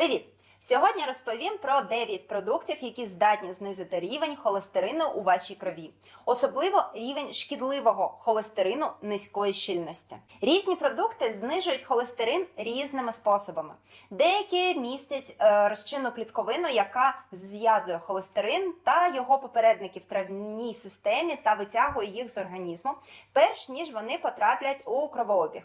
Привіт! Сьогодні розповім про 9 продуктів, які здатні знизити рівень холестерину у вашій крові, особливо рівень шкідливого холестерину низької щільності. Різні продукти знижують холестерин різними способами. Деякі містять е, розчинну клітковину, яка зв'язує холестерин та його попередників в травній системі та витягує їх з організму, перш ніж вони потраплять у кровообіг.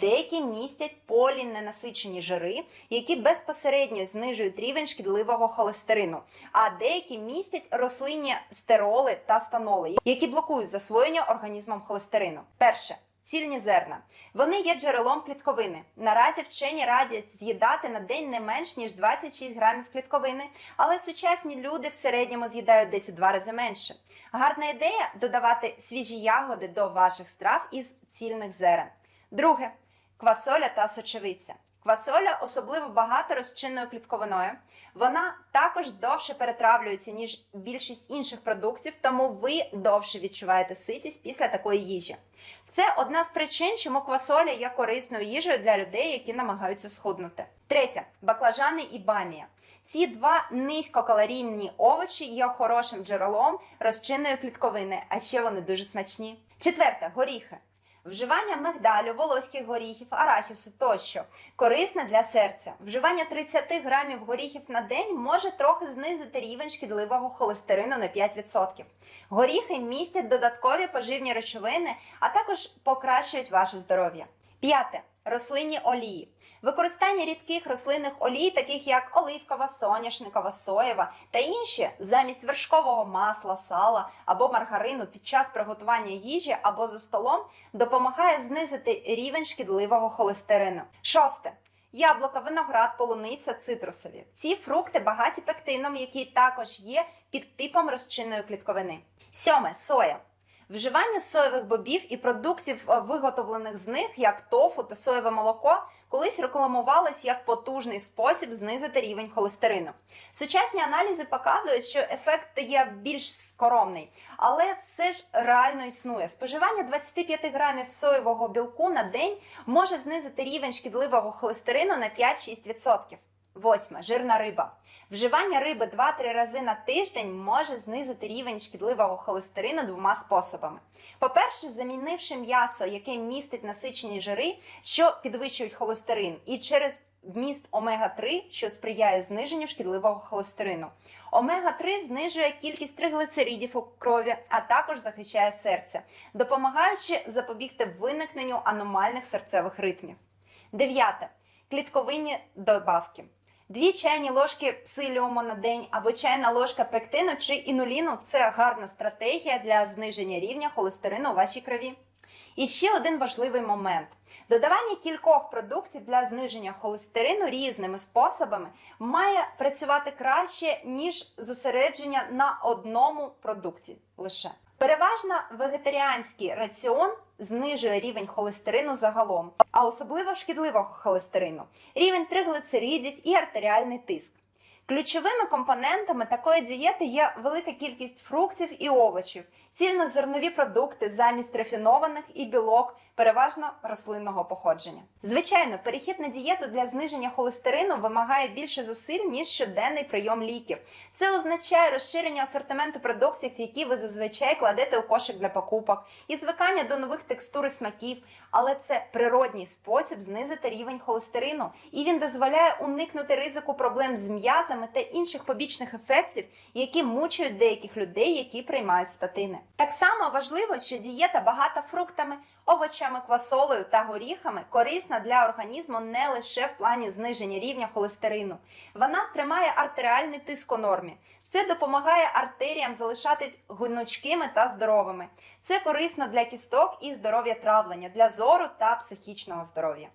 Деякі містять поліненасичені жири, які безпосередньо знижують рівень шкідливого холестерину, а деякі містять рослинні стероли та станоли, які блокують засвоєння організмом холестерину. Перше. Цільні зерна. Вони є джерелом клітковини. Наразі вчені радять з'їдати на день не менш ніж 26 грамів клітковини, але сучасні люди в середньому з'їдають десь у два рази менше. Гарна ідея додавати свіжі ягоди до ваших страв із цільних зерен. Друге квасоля та сочевиця. Квасоля особливо багато розчинною клітковиною. Вона також довше перетравлюється, ніж більшість інших продуктів, тому ви довше відчуваєте ситість після такої їжі. Це одна з причин, чому квасоля є корисною їжею для людей, які намагаються схуднути. Третє баклажани і бамія. Ці два низькокалорійні овочі є хорошим джерелом розчинної клітковини, а ще вони дуже смачні. Четверте горіхи. Вживання мигдалю, волоських горіхів, арахісу тощо корисне для серця. Вживання 30 грамів горіхів на день може трохи знизити рівень шкідливого холестерину на 5%. Горіхи містять додаткові поживні речовини, а також покращують ваше здоров'я. П'яте рослинні олії. Використання рідких рослинних олій, таких як оливкова, соняшникова, соєва та інші, замість вершкового масла, сала або маргарину під час приготування їжі або за столом, допомагає знизити рівень шкідливого холестерину. Шосте. Яблука, виноград, полуниця, цитрусові. Ці фрукти багаті пектином, який також є під типом розчинної клітковини. Сьоме соя. Вживання соєвих бобів і продуктів, е, виготовлених з них, як тофу та соєве молоко, колись рекламувалось як потужний спосіб знизити рівень холестерину. Сучасні аналізи показують, що ефект є більш скоромний, але все ж реально існує. Споживання 25 грамів соєвого білку на день може знизити рівень шкідливого холестерину на 5-6%. Восьме жирна риба. Вживання риби 2-3 рази на тиждень може знизити рівень шкідливого холестерину двома способами. По-перше, замінивши м'ясо, яке містить насичені жири, що підвищують холестерин, і через вміст омега-3, що сприяє зниженню шкідливого холестерину. Омега-3 знижує кількість триглицеридів у крові, а також захищає серце, допомагаючи запобігти виникненню аномальних серцевих ритмів. Дев'яте клітковинні добавки. Дві чайні ложки псиліуму на день або чайна ложка пектину чи інуліну це гарна стратегія для зниження рівня холестерину у вашій крові. І ще один важливий момент: додавання кількох продуктів для зниження холестерину різними способами має працювати краще, ніж зосередження на одному продукті лише. Переважно вегетаріанський раціон знижує рівень холестерину загалом, а особливо шкідливого холестерину, рівень триглицеридів і артеріальний тиск. Ключовими компонентами такої дієти є велика кількість фруктів і овочів, цільнозернові продукти замість рафінованих і білок, переважно рослинного походження. Звичайно, перехід на дієту для зниження холестерину вимагає більше зусиль, ніж щоденний прийом ліків. Це означає розширення асортименту продуктів, які ви зазвичай кладете у кошик для покупок, і звикання до нових текстур і смаків. Але це природній спосіб знизити рівень холестерину, і він дозволяє уникнути ризику проблем з м'язами та інших побічних ефектів, які мучують деяких людей, які приймають статини. Так само важливо, що дієта багата фруктами, овочами, квасолею та горіхами корисна для організму не лише в плані зниження рівня холестерину. Вона тримає артеріальний тиск у нормі. Це допомагає артеріям залишатись гнучкими та здоровими. Це корисно для кісток і здоров'я травлення, для зору та психічного здоров'я.